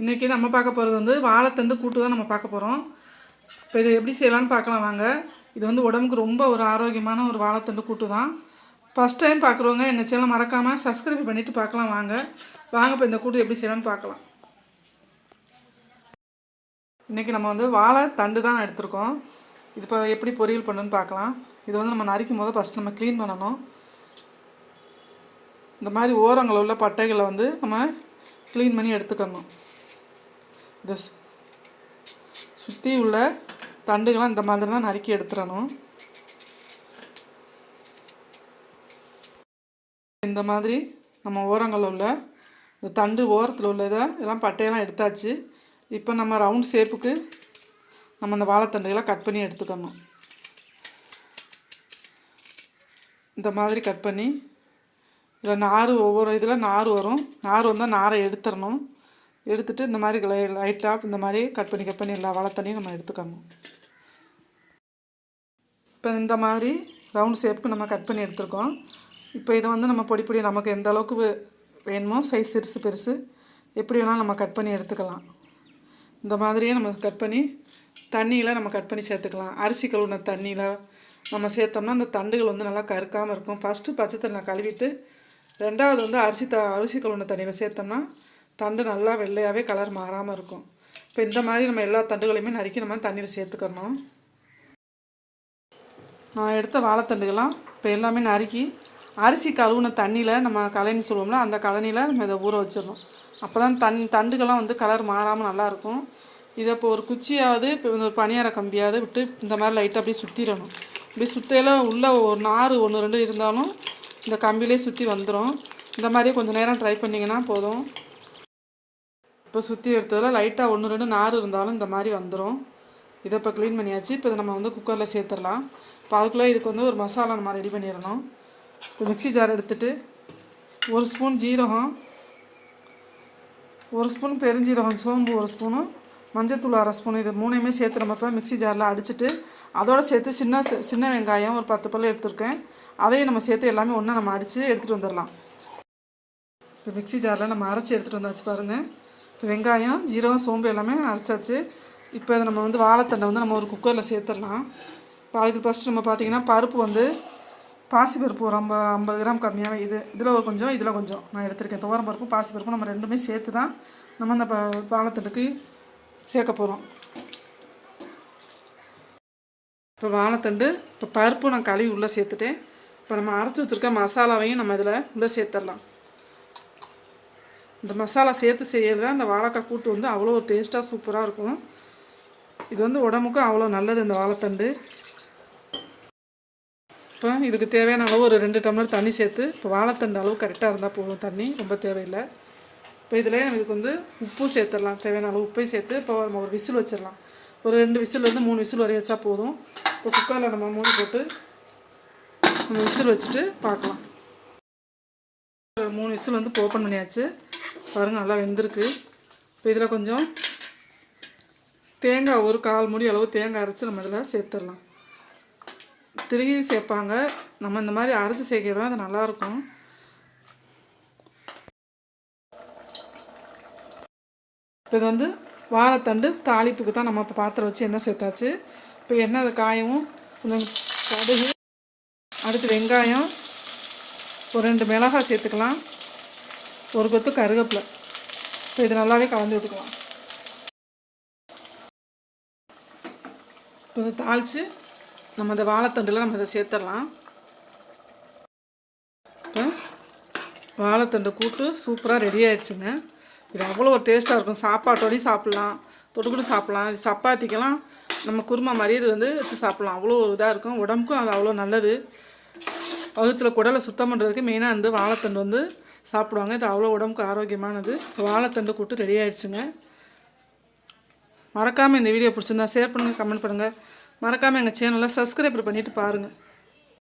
இன்றைக்கி நம்ம பார்க்க போகிறது வந்து வாழைத்தண்டு கூட்டு தான் நம்ம பார்க்க போகிறோம் இப்போ இது எப்படி செய்யலாம்னு பார்க்கலாம் வாங்க. இது வந்து உடம்புக்கு ரொம்ப ஒரு ஆரோக்கியமான ஒரு வாழைத்தண்டு கூட்டு தான். ஃபஸ்ட் டைம் பார்க்குறவங்க எங்கள் சேனல் மறக்காமல் சப்ஸ்கிரைப் பண்ணிவிட்டு பார்க்கலாம் வாங்க. வாங்க இப்போ இந்த கூட்டு எப்படி செய்யலாம்னு பார்க்கலாம். இன்றைக்கி நம்ம வந்து வாழை தண்டு தான் எடுத்திருக்கோம். இது இப்போ எப்படி பொரியல் பண்ணுன்னு பார்க்கலாம். இது வந்து நம்ம நரிக்கும் போது ஃபஸ்ட் நம்ம க்ளீன் பண்ணணும். இந்த மாதிரி ஓரங்களில் உள்ள பட்டைகளை வந்து நம்ம க்ளீன் பண்ணி எடுத்துக்கணும். இந்த சுற்றி உள்ள தண்டுகள்லாம் இந்த மாதிரி தான் நறுக்கி எடுத்துடணும். இந்த மாதிரி நம்ம ஓரங்களில் உள்ள இந்த தண்டு ஓரத்தில் உள்ள இதை இதெல்லாம் பட்டையெல்லாம் எடுத்தாச்சு. இப்போ நம்ம ரவுண்ட் ஷேப்புக்கு நம்ம அந்த வாழைத்தண்டுகளை கட் பண்ணி எடுத்துக்கணும். இந்த மாதிரி கட் பண்ணி இதில் நார் ஒவ்வொரு இதில் நார் வரும். நார் வந்தால் நாரை எடுத்துடணும். எடுத்துகிட்டு இந்த மாதிரி லைட்டாக இந்த மாதிரி கட் பண்ணி கட் பண்ணி எல்லா வாழைத்தண்ணியும் நம்ம எடுத்துக்கணும். இப்போ இந்த மாதிரி ரவுண்ட் ஷேப்புக்கு நம்ம கட் பண்ணி எடுத்துருக்கோம். இப்போ இதை வந்து நம்ம பொடி பொடி நமக்கு எந்த அளவுக்கு வேணுமோ சைஸ் சிறுசு பெருசு எப்படி வேணாலும் நம்ம கட் பண்ணி எடுத்துக்கலாம். இந்த மாதிரியே நம்ம கட் பண்ணி தண்ணியில் நம்ம கட் பண்ணி சேர்த்துக்கலாம். அரிசி கழுவுன தண்ணியில் நம்ம சேர்த்தோம்னா அந்த தண்டுகள் வந்து நல்லா கருக்காமல் இருக்கும். ஃபஸ்ட்டு பச்சை தண்ணி கழுவிட்டு ரெண்டாவது வந்து அரிசி த அரிசி கழுவுன தண்ணியில் சேர்த்தோம்னா தண்டு நல்லா வெள்ளையாகவே கலர் மாறாமல் இருக்கும். இப்போ இந்த மாதிரி நம்ம எல்லா தண்டுகளையுமே நறுக்கி நம்ம தண்ணியில் சேர்த்துக்கணும் நான் எடுத்த வாழைத்தண்டுகள்லாம் இப்போ எல்லாமே நறுக்கி அரிசி கழுவுன தண்ணியில் நம்ம கலைன்னு சொல்லுவோம்ல அந்த கழனியில் நம்ம இதை ஊற வச்சிடணும். அப்போ தான் தண் தண்டுகள்லாம் வந்து கலர் மாறாமல் நல்லாயிருக்கும் இதை இப்போ ஒரு குச்சியாவது இப்போ இந்த ஒரு பனியார கம்பியாவது விட்டு இந்த மாதிரி லைட்டாக அப்படியே சுற்றிடணும் இப்படி சுத்தையில் உள்ளே ஒரு நார் ஒன்று ரெண்டு இருந்தாலும் இந்த கம்பிலே சுற்றி வந்துடும் இந்த மாதிரியே கொஞ்சம் நேரம் ட்ரை பண்ணிங்கன்னா போதும். இப்போ சுற்றி எடுத்ததில் லைட்டாக ஒன்று ரெண்டு நார் இருந்தாலும் இந்த மாதிரி வந்துடும் இதை இப்போ க்ளீன் பண்ணியாச்சு. இப்போ இதை நம்ம வந்து குக்கரில் சேர்த்துடலாம். இப்போ அதுக்குள்ளே இதுக்கு வந்து ஒரு மசாலா நம்ம ரெடி பண்ணிடணும். இப்போ மிக்ஸி ஜார் எடுத்துட்டு ஒரு ஸ்பூன் ஜீரகம் ஒரு ஸ்பூன் பெருஞ்சீரகம் சோம்பு ஒரு ஸ்பூனும் மஞ்சத்தூள் அரை ஸ்பூன் இது மூணையுமே சேர்த்து நம்ம இப்போ மிக்ஸி ஜாரில் அடிச்சிட்டு அதோட சேர்த்து சின்ன சின்ன வெங்காயம் ஒரு பத்து பல்லு எடுத்துருக்கேன். அதையும் நம்ம சேர்த்து எல்லாமே ஒன்றா நம்ம அடித்து எடுத்துகிட்டு வந்துடலாம். இப்போ மிக்ஸி ஜாரில் நம்ம அரைச்சி எடுத்துகிட்டு வந்தாச்சு பாருங்கள் வெங்காயம் ஜீரகம் சோம்பு எல்லாமே அரைச்சாச்சு. இப்போ இதை நம்ம வந்து வாழைத்தண்டை வந்து நம்ம ஒரு குக்கரில் சேர்த்துடலாம். இப்போ அதுக்கு ஃபஸ்ட்டு நம்ம பார்த்தீங்கன்னா பருப்பு வந்து பாசிப்பருப்பு ஒரு ஐம்பது ஐம்பது கிராம் கம்மியாகவே இது. இதில் ஒரு கொஞ்சம் இதில் கொஞ்சம். நான் எடுத்திருக்கேன். துவரம் பருப்பும் பாசிப்பருப்பும் நம்ம ரெண்டுமே சேர்த்து தான் நம்ம அந்த ப- வாழைத்தண்டுக்கு சேர்க்க போகிறோம் இப்போ வாழைத்தண்டு இப்போ பருப்பு நான் கழுவி உள்ளே சேர்த்துட்டேன். இப்போ நம்ம அரைச்சி வச்சுருக்க மசாலாவையும் நம்ம இதில் உள்ளே சேர்த்துடலாம். இந்த மசாலா சேர்த்து செய்யறது அந்த வாழைக்காய் கூட்டு வந்து அவ்வளோ ஒரு டேஸ்ட்டாக சூப்பராக இருக்கும். இது வந்து உடம்புக்கும் அவ்வளோ நல்லது இந்த வாழைத்தண்டு. இப்போ இதுக்கு தேவையான அளவு ஒரு ரெண்டு டம்ளர் தண்ணி சேர்த்து இப்போ வாழைத்தண்டு அளவு கரெக்டாக இருந்தால் போதும் தண்ணி ரொம்ப தேவையில்லை. இப்போ இதில் இதுக்கு வந்து உப்பு சேர்த்துடலாம். தேவையான அளவு உப்பையும் சேர்த்து இப்போ நம்ம ஒரு விசில் வச்சிடலாம். ஒரு ரெண்டு விசிலேருந்து மூணு விசில் வரை வச்சா போதும். இப்போ குக்கரில் நம்ம மூடி போட்டு நம்ம விசில் வச்சுட்டு பார்க்கலாம். மூணு விசில் வந்து ஓப்பன் பண்ணியாச்சு. பாருங்கள் நல்லா வெந்திருக்கு. இப்போ இதில் கொஞ்சம் தேங்காய் ஒரு கால் மூடி அளவு தேங்காய் அரைச்சி நம்ம இதில் சேர்த்துடலாம். திருகி சேர்ப்பாங்க. நம்ம இந்த மாதிரி அரைச்சி சேர்க்கிறது தான் அது நல்லாயிருக்கும். இப்போ இது வந்து வாழைத்தண்டு தாளிப்புக்கு தான் நம்ம இப்போ பாத்திரம் வச்சு எண்ணெய் சேர்த்தாச்சு. இப்போ எண்ணெய் அது காயவும் கொஞ்சம் கடுகு அடுத்து வெங்காயம் ஒரு ரெண்டு மிளகாய் சேர்த்துக்கலாம். ஒரு கொத்து கருவேப்பிலை இப்போ இது நல்லாவே கலந்து விட்டுக்கலாம் இப்போ இதை தாளித்து நம்ம இந்த வாழைத்தண்டில் நம்ம இதை சேர்த்துடலாம். இப்போ வாழைத்தண்டு கூட்டு சூப்பராக ரெடி ஆயிடுச்சுங்க. இது அவ்வளோ ஒரு டேஸ்ட்டாக இருக்கும். சாப்பாட்டோடையும் சாப்பிட்லாம். தொட்டுக்கூட சாப்பிட்லாம். இது சப்பாத்திக்கெல்லாம் நம்ம குருமா மாதிரி இது வந்து வச்சு சாப்பிட்லாம். அவ்வளோ ஒரு இதாக இருக்கும். உடம்புக்கும் அது அவ்வளோ நல்லது. வகுத்தில் குடலை சுத்தம் பண்ணுறதுக்கு மெயினாக வந்து வாழைத்தண்டு வந்து சாப்பிடுவாங்க. இது அவ்வளோ உடம்புக்கு ஆரோக்கியமானது. வாழைத்தண்டு கூட்டு ரெடி ஆயிடுச்சுங்க. மறக்காமல் இந்த வீடியோ பிடிச்சிருந்தா ஷேர் பண்ணுங்கள் கமெண்ட் பண்ணுங்கள் மறக்காமல் எங்கள் சேனலை சப்ஸ்கிரைப் பண்ணிவிட்டு பாருங்கள்